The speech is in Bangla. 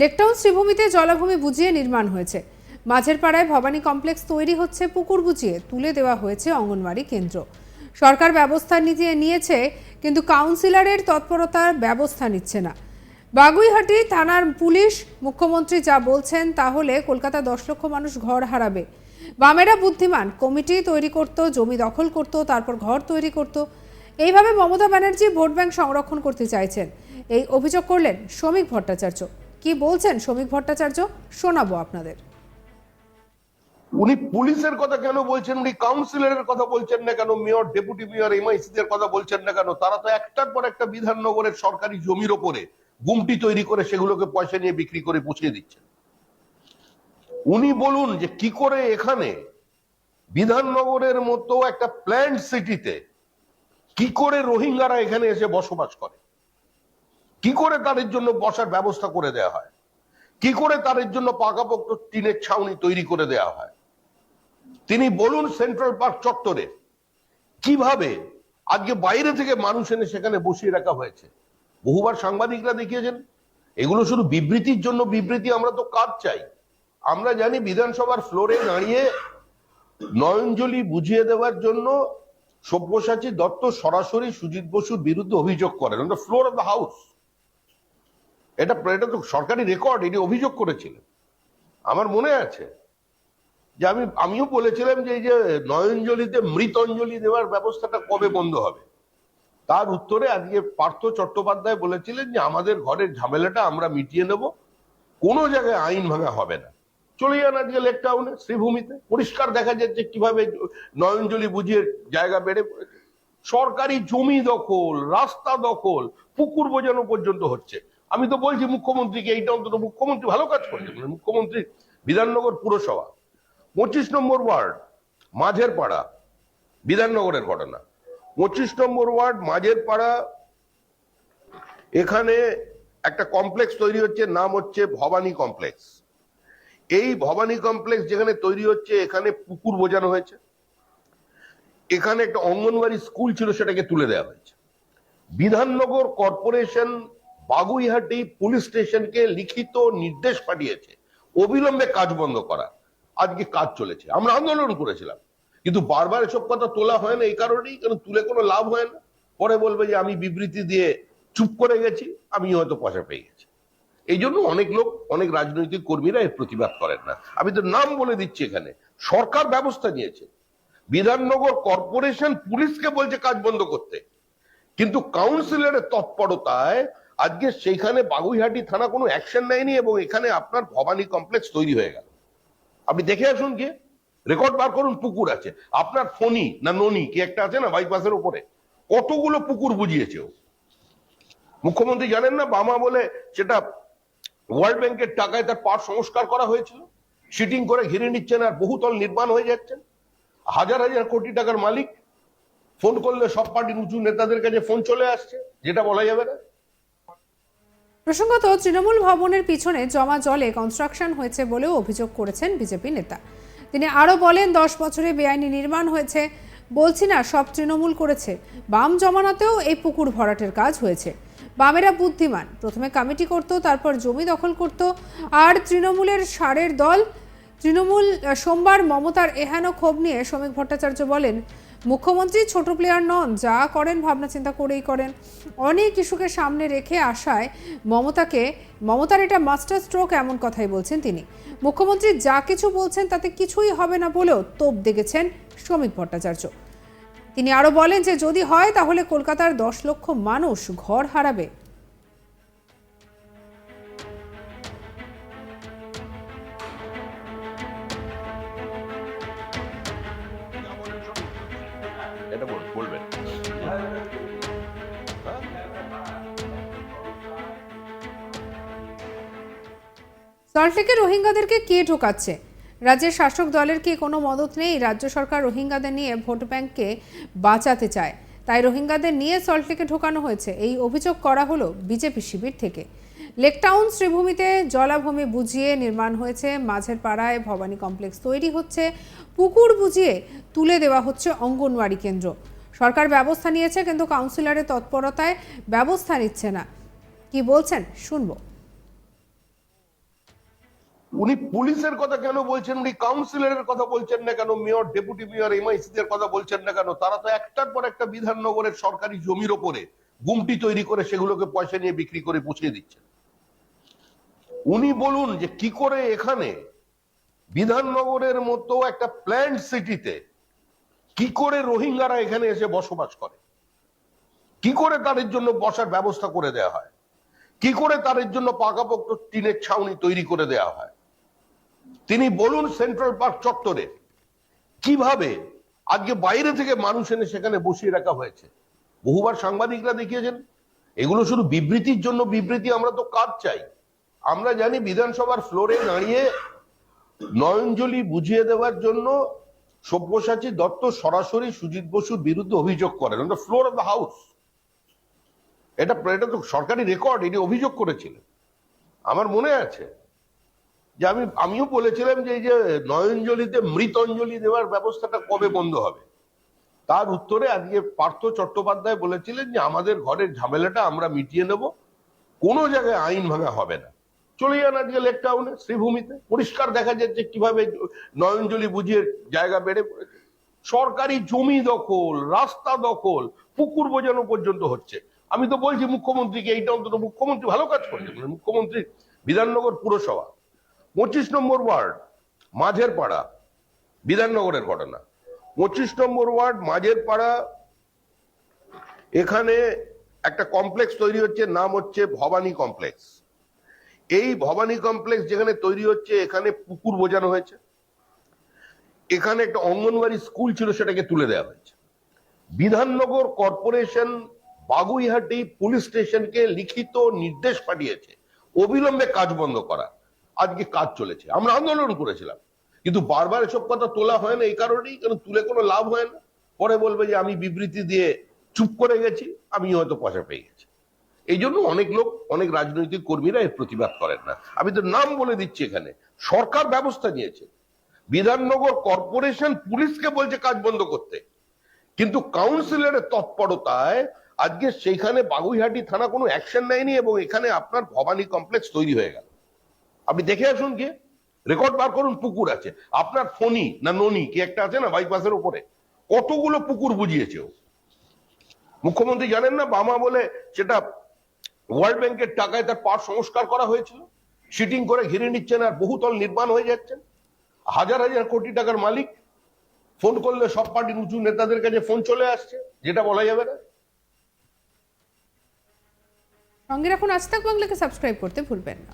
লেকটাউন শ্রীভূমিতে জলাভূমি বুঝিয়ে নির্মাণ হয়েছে। মাঝের পাড়ায় ভবানী কমপ্লেক্স তৈরি হচ্ছে, পুকুর বুঝিয়ে তুলে দেওয়া হয়েছে অঙ্গনওয়াড়ি কেন্দ্র। সরকার ব্যবস্থা নিজে নিয়েছে, কিন্তু কাউন্সিলরের তৎপরতার ব্যবস্থা নিচ্ছে না। বাগুইহাটি থানার পুলিশ মুখ্যমন্ত্রী যা বলছেন, তাহলে কলকাতা দশ লক্ষ মানুষ ঘর হারাবে। বামেরা বুদ্ধিমান, কমিটি তৈরি করত, জমি দখল করত, তারপর ঘর তৈরি করত। এইভাবে মমতা ব্যানার্জি ভোট ব্যাংক সংরক্ষণ করতে চাইছেন। এই অভিযোগ করলেন শ্রমিক ভট্টাচার্য। কি বলছেন শ্রমিক ভট্টাচার্য? শোনাবো আপনাদের। উনি পুলিশের কথা কেন বলছেন? উনি কাউন্সিলরের কথা বলছেন না কেন? মেয়র, ডেপুটি মেয়র এমআইসি দের কথা বলছেন না কেন? তারা তো একটার পর একটা বিধাননগরের সরকারি জমির ওপরে গুমটি তৈরি করে সেগুলোকে পয়সা নিয়ে বিক্রি করে পুষিয়ে দিচ্ছেন। উনি বলুন যে কি করে এখানে বিধাননগরের মতো একটা প্ল্যান্ট সিটিতে কি করে রোহিঙ্গারা এখানে এসে বসবাস করে? কি করে তাদের জন্য বসার ব্যবস্থা করে দেয়া হয়? কি করে তাদের জন্য পাকাপোক্ত টিনের ছাউনি তৈরি করে দেয়া হয়? তিনি বলুন সেন্ট্রাল পার্ক চত্বরে কীভাবে আজকে বাইরে থেকে মানুষ এনে সেখানে বসিয়ে রাখা হয়েছে? বহুবার সাংবাদিকরা দেখিয়েছেন, এগুলো শুধু বিবৃতির জন্য বিবৃতি, আমরা তো কাজ চাই। আমরা জানি বিধানসভার ফ্লোরে দাঁড়িয়ে নয়নজলি বুঝিয়ে দেওয়ার জন্য সব্যসাচী দত্ত সরাসরি সুজিত বসুর বিরুদ্ধে অভিযোগ করেন। ফ্লোর অফ দ্য হাউস এটা এটা তো সরকারি রেকর্ড এটি অভিযোগ করেছিলেন। আমার মনে আছে যে আমি, আমিও বলেছিলাম যে এই যে নয়নজলিতে মৃতঞ্জলি দেওয়ার ব্যবস্থাটা কবে বন্ধ হবে? তার উত্তরে আজকে পার্থ চট্টোপাধ্যায় বলেছিলেন যে আমাদের ঘরের ঝামেলাটা আমরা মিটিয়ে নেব, কোনো জায়গায় আইন ভাঙা হবে না। চলে যান আজকে লেক টাউনে শ্রীভূমিতে। পরিষ্কার দেখা যাচ্ছে কীভাবে নয়নজলি বুঝিয়ে জায়গা বেড়ে পড়েছে। সরকারি জমি দখল, রাস্তা দখল, পুকুর বোঝানো পর্যন্ত হচ্ছে। আমি তো বলছি মুখ্যমন্ত্রীকে, এইটা অন্তত মুখ্যমন্ত্রী ভালো কাজ করছে মানে মুখ্যমন্ত্রী বিধাননগর পুরসভা, পঁচিশ নম্বর ওয়ার্ড, মাঝের পাড়া, বিধাননগরের ঘটনা। পঁচিশ নম্বর ওয়ার্ড, মাঝের পাড়া, এখানে একটা কমপ্লেক্স তৈরি হচ্ছে, নাম হচ্ছে ভবানী কমপ্লেক্স। এই ভবানী কমপ্লেক্স যেখানে তৈরি হচ্ছে, এখানে পুকুর বোঝানো হয়েছে। এখানে একটা অঙ্গনওয়াড়ি স্কুল ছিল, সেটাকে তুলে দেওয়া হয়েছে। বিধাননগর কর্পোরেশন বাগুইহাটি পুলিশ স্টেশনকে লিখিত নির্দেশ পাঠিয়েছে। অবিলম্বে কাজ বন্ধ করা। আজকে কাজ চলেছে। আমরা আন্দোলন করেছিলাম। কিন্তু বারবার এসব কথা তোলা হয় না এই কারণেই, কারণ তুলে কোনো লাভ হয় না। পরে বলবে যে আমি বিবৃতি দিয়ে চুপ করে গেছি, আমি হয়তো পয়সা পেয়ে গেছি। এই জন্য অনেক লোক, অনেক রাজনৈতিক কর্মীরা এর প্রতিবাদ করেন না। আমি তো নাম বলে দিচ্ছি এখানে। সরকার ব্যবস্থা নিয়েছে। বিধাননগর কর্পোরেশন পুলিশকে বলছে কাজ বন্ধ করতে। কিন্তু কাউন্সিলরের তৎপরতায় আজকে সেইখানে বাগুইহাটি থানা কোনো অ্যাকশন নেয়নি এবং এখানে আপনার ভবানী কমপ্লেক্স তৈরি হয়ে গেল। আপনি দেখে আসুন গিয়ে। রেকর্ড বার করুন, পুকুর আছে। আপনার ফনি না ননি, কি একটা আছে না বাইপাসের উপরে। কতগুলো পুকুর বুঝিয়েছে ও। মুখ্যমন্ত্রী জানেন না, বামা বলে সেটা ওয়ার্ল্ড ব্যাংকের টাকায় তার পার সংস্কার করা হয়েছিল। সিটিং করে ঘিরে নিচ্ছেন আর বহুতল নির্মাণ হয়ে যাচ্ছেন। হাজার হাজার কোটি টাকার মালিক। ফোন করলে সব পার্টির উঁচু নেতাদের কাছে ফোন চলে আসছে, যেটা বলা যাবে না। প্রসঙ্গত, তৃণমূল ভবনের পিছনে জমা জলে কনস্ট্রাকশন হয়েছে বলেও অভিযোগ করেছেন বিজেপি নেতা। তিনি আরও বলেন, দশ বছরে বেআইনি নির্মাণ হয়েছে। বলছি না, সব তৃণমূল করেছে। বাম জমানাতেও এই পুকুর ভরাটের কাজ হয়েছে। বামেরা বুদ্ধিমান। প্রথমে কমিটি করত, তারপর জমি দখল করত। আর তৃণমূলের সারের দল, তৃণমূল সোমবার মমতার এহেন ক্ষোভ নিয়ে শ্রমিক ভট্টাচার্য বলেন মুখ্যমন্ত্রী ছোট প্লেয়ার নন, যা করেন, ভাবনা চিন্তা করেই করেন। অনেক ইস্যুকে সামনে রেখে আসায় মমতাকে, মমতার এটা মাস্টার স্ট্রোক এমন কথাই বলছেন তিনি। মুখ্যমন্ত্রী যা কিছু বলছেন তাতে কিছুই হবে না বলেও তোপ দেখেছেন শ্রমিক ভট্টাচার্য। তিনি আরও বলেন যে, যদি হয় তাহলে কলকাতার দশ লক্ষ মানুষ ঘর হারাবে। বলবেন সল্টলেকে রোহিঙ্গাদেরকে কে ঢোকাচ্ছে? রাজ্যের শাসক দলের কি কোনো মদত নেই? রাজ্য সরকার রোহিঙ্গাদের নিয়ে ভোট ব্যাংককে বাঁচাতে চায়। তাই রোহিঙ্গাদের নিয়ে সল্টলেকে ঢোকানো হয়েছে। এই অভিযোগ করা হলো বিজেপি শিবির থেকে। লেকটাউন শ্রীভূমিতে জলাভূমি বুঝিয়ে নির্মাণ হয়েছে। মাঝের পাড়ায় ভবানী কমপ্লেক্স তৈরি হচ্ছে। পুকুর বুঝিয়ে তুলে দেওয়া হচ্ছে অঙ্গনওয়াড়ি কেন্দ্র। সরকার ব্যবস্থা নিয়েছে, কিন্তু কাউন্সিলরের তৎপরতায় ব্যবস্থা নিচ্ছে না। কি বলছেন? শুনব। উনি পুলিশের কথা কেন বলছেন? উনি কাউন্সিলরের কথা বলছেন না কেন? মেয়র ডেপুটি মেয়র এমআইসি দের কথা বলছেন না কেন? তারা তো একটার পর একটা বিধাননগরের সরকারি জমির ওপরে গুমটি তৈরি করে সেগুলোকে পয়সা নিয়ে বিক্রি করে পুছিয়ে দিচ্ছেন। উনি বলুন যে কি করে এখানে বিধাননগরের মতো একটা প্ল্যান্ট সিটিতে কি করে রোহিঙ্গারা এখানে এসে বসবাস করে? কি করে তাদের জন্য বসার ব্যবস্থা করে দেয়া হয়? কি করে তাদের জন্য পাকাপোক্ত টিনের ছাউনি তৈরি করে দেয়া হয়? তিনি বলুন সেন্ট্রাল পার্ক চত্বরে কীভাবে আজকে বাইরে থেকে মানুষ এনে সেখানে বসিয়ে রাখা হয়েছে? বহুবার সাংবাদিকরা দেখিয়েছেন, এগুলো শুধু বিবৃতির জন্য বিবৃতি, আমরা তো কাজ চাই। আমরা জানি বিধানসভার ফ্লোরে দাঁড়িয়ে নয়নজলি বুঝিয়ে দেওয়ার জন্য সব্যসাচী দত্ত সরাসরি সুজিত বসুর বিরুদ্ধে অভিযোগ করেন on the floor of the house এটা এটা তো সরকারি রেকর্ড এটি অভিযোগ করেছিলেন। আমার মনে আছে যে আমি, আমিও বলেছিলাম যে এই যে নয়নজলিতে মৃতঞ্জলি দেওয়ার ব্যবস্থাটা কবে বন্ধ হবে? তার উত্তরে আজকে পার্থ চট্টোপাধ্যায় বলেছিলেন যে আমাদের ঘরের ঝামেলাটা আমরা মিটিয়ে নেব, কোনো জায়গায় আইন ভাঙা হবে না। চলে যান আজকে লেক টাউনে, শ্রীভূমিতে। পরিষ্কার দেখা যাচ্ছে কীভাবে নয়নজলি বুঝিয়ে জায়গা বেড়ে পড়েছে। সরকারি জমি দখল, রাস্তা দখল, পুকুর বোঝানো পর্যন্ত হচ্ছে। আমি তো বলছি মুখ্যমন্ত্রীকে, এইটা অন্তত মুখ্যমন্ত্রী ভালো কাজ করছে। মুখ্যমন্ত্রী বিধাননগর পুরসভা, পঁচিশ নম্বর ওয়ার্ড মাঝের পাড়া বিধাননগরের ঘটনা। পঁচিশ নম্বর ওয়ার্ড মাঝের পাড়া এখানে একটা কমপ্লেক্স তৈরি হচ্ছে, নাম হচ্ছে ভবানী কমপ্লেক্স। এই ভবানী কমপ্লেক্স যেখানে তৈরি হচ্ছে, এখানে পুকুর বোঝানো হয়েছে। এখানে একটা অঙ্গনওয়াড়ি স্কুল ছিল, সেটাকে তুলে দেওয়া হয়েছে। বিধাননগর কর্পোরেশন বাগুইহাটি পুলিশ স্টেশনকে লিখিত নির্দেশ পাঠিয়েছে, অবিলম্বে কাজ বন্ধ করা। আজকে কাজ চলেছে। আমরা আন্দোলন করেছিলাম, কিন্তু বারবার এসব কথা তোলা হয় না এই কারণেই, কারণ তুলে কোনো লাভ হয় না। পরে বলবে যে, আমি বিবৃতি দিয়ে চুপ করে গেছি আমি হয়তো পয়সা পেয়ে গেছি। এই জন্য অনেক লোক, অনেক রাজনৈতিক কর্মীরা এর প্রতিবাদ করেন না। আমি তো নাম বলে দিচ্ছি এখানে। সরকার ব্যবস্থা নিয়েছে। বিধাননগর কর্পোরেশন পুলিশকে বলছে কাজ বন্ধ করতে। কিন্তু কাউন্সিলরের তৎপরতায় আজকে সেইখানে বাগুইহাটি থানা কোনো অ্যাকশন নেয়নি এবং এখানে আপনার ভবানী কমপ্লেক্স তৈরি হয়ে গেল। আপনি দেখে আসুন কি রেকর্ড বার করুন, পুকুর আছে। আপনার ফনি না ননি, কি একটা আছে না বাইপাসের উপরে? কতগুলো পুকুর বুঝিয়েছে মুখ্যমন্ত্রী জানেন না? বামা বলে সেটা ওয়ার্ল্ড ব্যাংকের টাকায় তার পার সংস্কার করা হয়েছিল। সিটিং করে ঘিরে নিচ্ছেন আর বহুতল নির্মাণ হয়ে যাচ্ছেন। হাজার হাজার কোটি টাকার মালিক। ফোন করলে সব পার্টির উঁচু নেতাদের কাছে ফোন চলে আসছে, যেটা বলা যাবে না। সঙ্গে রাখুন আজ তাক বাংলাকে সাবস্ক্রাইব করতে ভুলবেন না।